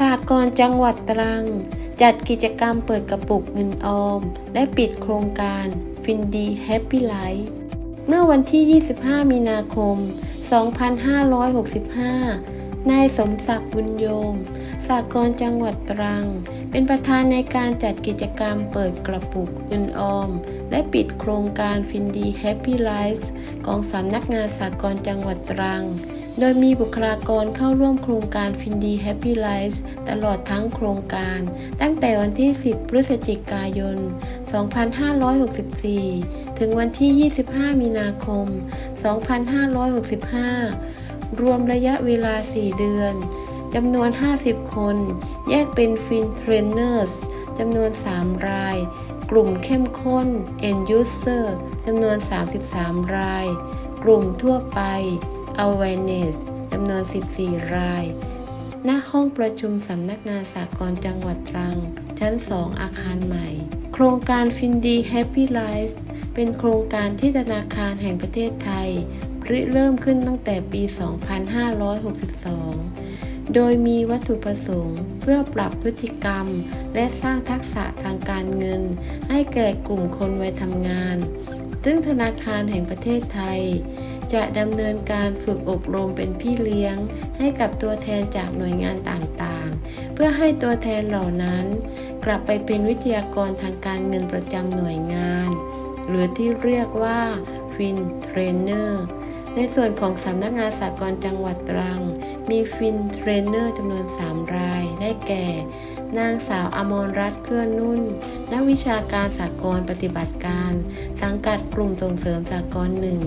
สากลจังหวัดตรัง จัดกิจกรรมเปิดกระปุกเงินออม และปิดโครงการฟินดีแฮปปี้ไลฟ์เมื่อวันที่ 25 มีนาคม 2565 นายสมศักดิ์บุญโยมสากลจังหวัดตรัง เป็นประธานในการจัดกิจกรรมเปิดกระปุกเงินออม และปิดโครงการฟินดีแฮปปี้ไลฟ์ของสำนักงานสากลจังหวัดตรัง โดยมีบุคลากรเข้าร่วมโครงการฟินดีแฮปปี้ไลฟ์ตลอดทั้งโครงการ ตั้งแต่วันที่ 10 พฤศจิกายน 2564 ถึงวันที่ 25 มีนาคม 2565 รวมระยะเวลา 4 เดือน จำนวน 50 คน แยกเป็นฟินเทรนเนอร์สจำนวน 3 ราย กลุ่มเข้มข้น End User จำนวน 33 ราย กลุ่มทั่วไป Awareness จำนวน 14 ราย หน้าห้องประชุมสำนักงานสากลจังหวัดตรัง ชั้น 2 อาคารใหม่ โครงการฟินดีแฮปปี้ไลฟ์เป็นโครงการที่ธนาคารแห่งประเทศไทยริเริ่มขึ้นตั้งแต่ปี 2562 โดยมีวัตถุประสงค์ เพื่อปรับพฤติกรรม และสร้างทักษะทางการเงิน ให้แก่กลุ่มคนวัยทำงาน ซึ่งธนาคารแห่งประเทศไทย จะดำเนินการฝึกอบรมเป็นพี่เลี้ยง ให้กับตัวแทนจากหน่วยงานต่างๆ เพื่อให้ตัวแทนเหล่านั้น กลับไปเป็นวิทยากรทางการเงินประจำหน่วยงาน หรือที่เรียกว่าฟินเทรนเนอร์ ในส่วนของสำนักงานสากลจังหวัดตรัง มีฟินเทรนเนอร์จำนวน 3 ราย ได้แก่ นางสาวอมรรัตน์เกื้อนุ่น นักวิชาการสากลปฏิบัติการ สังกัดกลุ่มส่งเสริมสากลหนึ่ง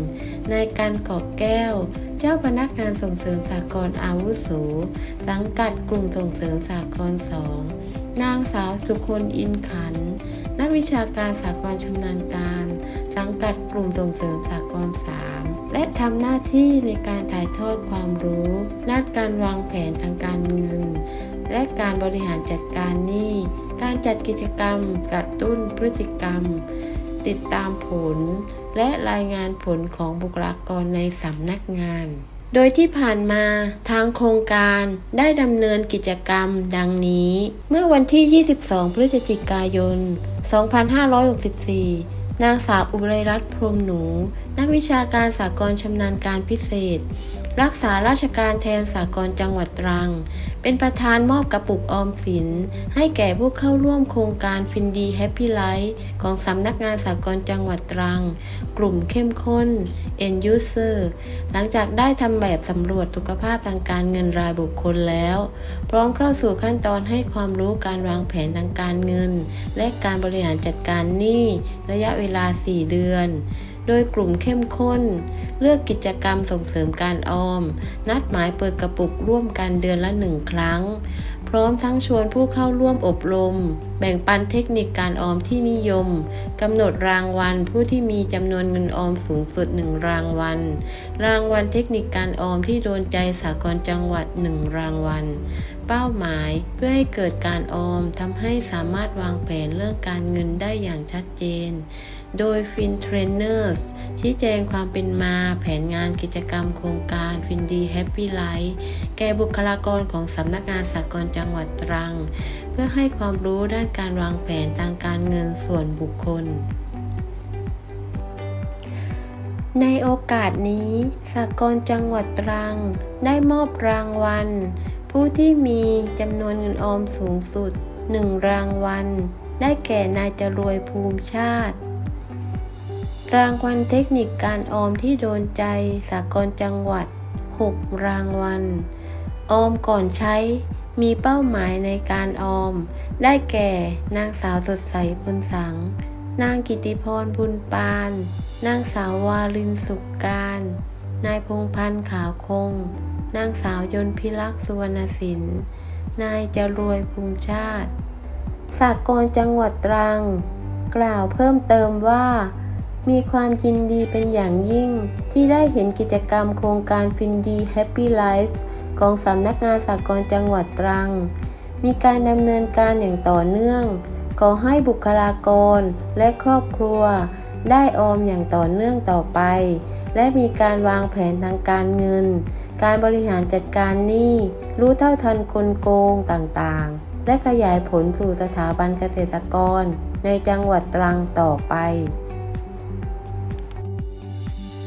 นายการกอกแก้ว เจ้าพนักงานส่งเสริมสากลอาวุโส สังกัดกลุ่มส่งเสริมสากลสอง นางสาวสุคนอินขัน นักวิชาการสากลชำนาญการ สังกัดกลุ่มส่งเสริมสากลสามและทำหน้าที่ในการถ่ายทอดความรู้ด้านการวางแผนทางการเงิน และการบริหารจัดการหนี้ การจัดกิจกรรมกระตุ้นพฤติกรรม ติดตามผล และรายงานผลของบุคลากรในสำนักงาน โดยที่ผ่านมาทางโครงการได้ดำเนินกิจกรรมดังนี้ เมื่อวันที่ 22 พฤศจิกายน 2564 นางสาวอุไรรัตน์พรมหนู นักวิชาการสากลชำนาญการพิเศษ รักษาราชการแทนสากลจังหวัดตรัง เป็นประธานมอบกระปุกออมสิน ให้แก่ผู้เข้าร่วมโครงการฟินดีแฮปปี้ไลฟ์ของสำนักงานสากลจังหวัดตรัง กลุ่มเข้มข้น End User หลังจากได้ทำแบบสำรวจสุขภาพทางการเงินรายบุคคลแล้ว พร้อมเข้าสู่ขั้นตอนให้ความรู้การวางแผนทางการเงิน และการบริหารจัดการหนี้ระยะเวลา 4 เดือน โดยกลุ่มเข้มข้น เลือกกิจกรรมส่งเสริมการออม นัดหมายเปิดกระปุกร่วมกันเดือนละหนึ่งครั้ง พร้อมทั้งชวนผู้เข้าร่วมอบรม แบ่งปันเทคนิคการออมที่นิยมกำหนดรางวัลผู้ที่มีจำนวนเงินออมสูงสุดหนึ่งรางวัล รางวัลเทคนิคการออมที่โดนใจสากลจังหวัดหนึ่งรางวัลเป้าหมายเพื่อให้เกิดการออมทำให้สามารถวางแผนเรื่องการเงินได้อย่างชัดเจน โดยฟินเทรนเนอร์สชี้แจงความเป็นมาแผนงานกิจกรรมโครงการ ฟินดีแฮปปี้ไลฟ์แก่บุคลากรของสำนักงานสากลจังหวัดตรัง เพื่อให้ความรู้ด้านการวางแผนทางการเงินส่วนบุคคลในโอกาสนี้สากลจังหวัดตรัง ได้มอบรางวัล ผู้ที่มีจำนวนเงินออมสูงสุด 1 รางวัล ได้แก่นายจรวยภูมิชาติ รางวัลเทคนิคการออมที่โดนใจสากลจังหวัด 6 รางวัล ออมก่อนใช้ มีเป้าหมายในการออม ได้แก่นางสาวสดใสพลสัง นางกิติพรบุญปาน นางสาววาลินสุกการ นายพงพันธ์ขาวคง นางสาวยนพิลักษ์สุวรรณสิน นายจรวยภูมิชาติสากลจังหวัดตรัง กล่าวเพิ่มเติมว่า มีความยินดีเป็นอย่างยิ่ง ที่ได้เห็นกิจกรรมโครงการฟินดีแฮปปี้ไลฟ์ของสำนักงานสากลจังหวัดตรัง มีการดำเนินการอย่างต่อเนื่อง ขอให้บุคลากรและครอบครัว ได้ออมอย่างต่อเนื่องต่อไป และมีการวางแผนทางการเงิน การบริหารจัดการหนี้ รู้เท่าทันกลโกงต่างๆ และขยายผลสู่สถาบันเกษตรกร ในจังหวัดตรังต่อไป